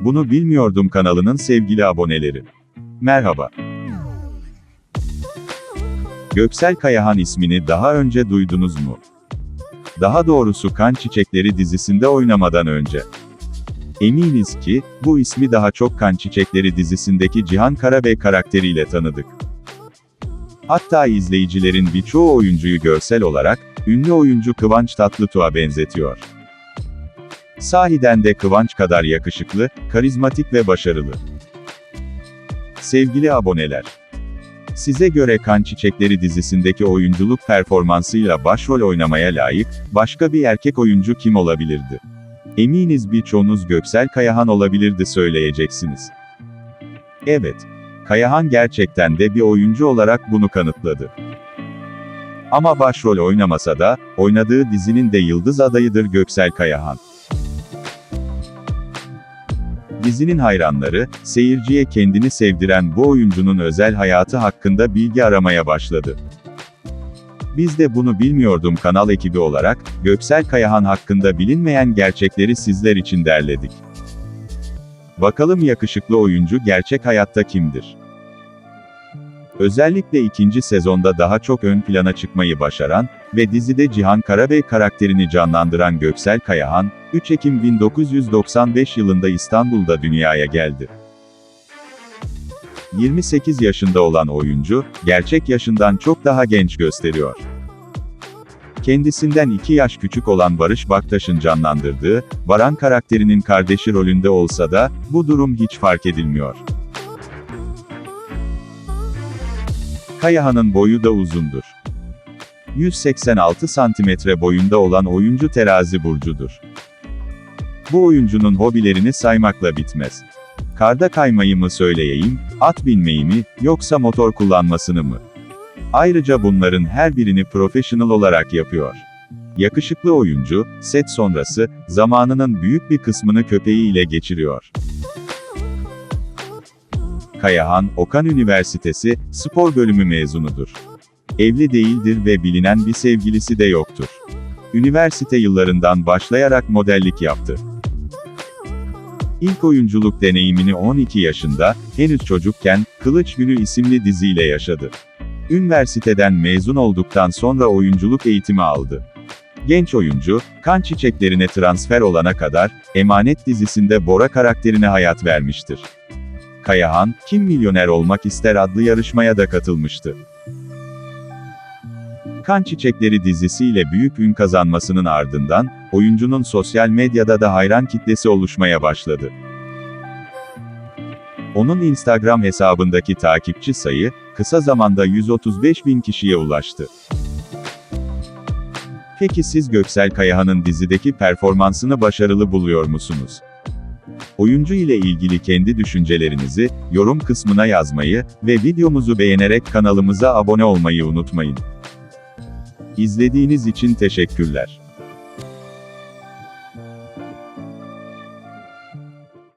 Bunu Bilmiyordum kanalının sevgili aboneleri. Merhaba. Göksel Kayahan ismini daha önce duydunuz mu? Daha doğrusu Kan Çiçekleri dizisinde oynamadan önce. Eminiz ki, bu ismi daha çok Kan Çiçekleri dizisindeki Cihan Karabey karakteriyle tanıdık. Hatta izleyicilerin birçoğu oyuncuyu görsel olarak, ünlü oyuncu Kıvanç Tatlıtuğ'a benzetiyor. Sahiden de Kıvanç kadar yakışıklı, karizmatik ve başarılı. Sevgili aboneler. Size göre Kan Çiçekleri dizisindeki oyunculuk performansıyla başrol oynamaya layık, başka bir erkek oyuncu kim olabilirdi? Eminiz birçoğunuz Göksel Kayahan olabilirdi söyleyeceksiniz. Evet. Kayahan gerçekten de bir oyuncu olarak bunu kanıtladı. Ama başrol oynamasa da, oynadığı dizinin de yıldız adayıdır Göksel Kayahan. Dizinin hayranları, seyirciye kendini sevdiren bu oyuncunun özel hayatı hakkında bilgi aramaya başladı. Biz de bunu bilmiyordum kanal ekibi olarak, Göksel Kayahan hakkında bilinmeyen gerçekleri sizler için derledik. Bakalım yakışıklı oyuncu gerçek hayatta kimdir? Özellikle ikinci sezonda daha çok ön plana çıkmayı başaran ve dizide Cihan Karabey karakterini canlandıran Göksel Kayahan, 3 Ekim 1995 yılında İstanbul'da dünyaya geldi. 28 yaşında olan oyuncu, gerçek yaşından çok daha genç gösteriyor. Kendisinden 2 yaş küçük olan Barış Baktaş'ın canlandırdığı, Baran karakterinin kardeşi rolünde olsa da, bu durum hiç fark edilmiyor. Kayahan'ın boyu da uzundur. 186 santimetre boyunda olan oyuncu terazi burcudur. Bu oyuncunun hobilerini saymakla bitmez. Karda kaymayı mı söyleyeyim, at binmeyi mi, yoksa motor kullanmasını mı? Ayrıca bunların her birini profesyonel olarak yapıyor. Yakışıklı oyuncu, set sonrası, zamanının büyük bir kısmını köpeğiyle geçiriyor. Kayahan, Okan Üniversitesi, spor bölümü mezunudur. Evli değildir ve bilinen bir sevgilisi de yoktur. Üniversite yıllarından başlayarak modellik yaptı. İlk oyunculuk deneyimini 12 yaşında, henüz çocukken, Kılıç Günü isimli diziyle yaşadı. Üniversiteden mezun olduktan sonra oyunculuk eğitimi aldı. Genç oyuncu, kan çiçeklerine transfer olana kadar, Emanet dizisinde Bora karakterine hayat vermiştir. Kayahan, Kim Milyoner Olmak İster adlı yarışmaya da katılmıştı. Kan Çiçekleri dizisiyle büyük ün kazanmasının ardından, oyuncunun sosyal medyada da hayran kitlesi oluşmaya başladı. Onun Instagram hesabındaki takipçi sayı, kısa zamanda 135 bin kişiye ulaştı. Peki siz Göksel Kayahan'ın dizideki performansını başarılı buluyor musunuz? Oyuncu ile ilgili kendi düşüncelerinizi, yorum kısmına yazmayı ve videomuzu beğenerek kanalımıza abone olmayı unutmayın. İzlediğiniz için teşekkürler.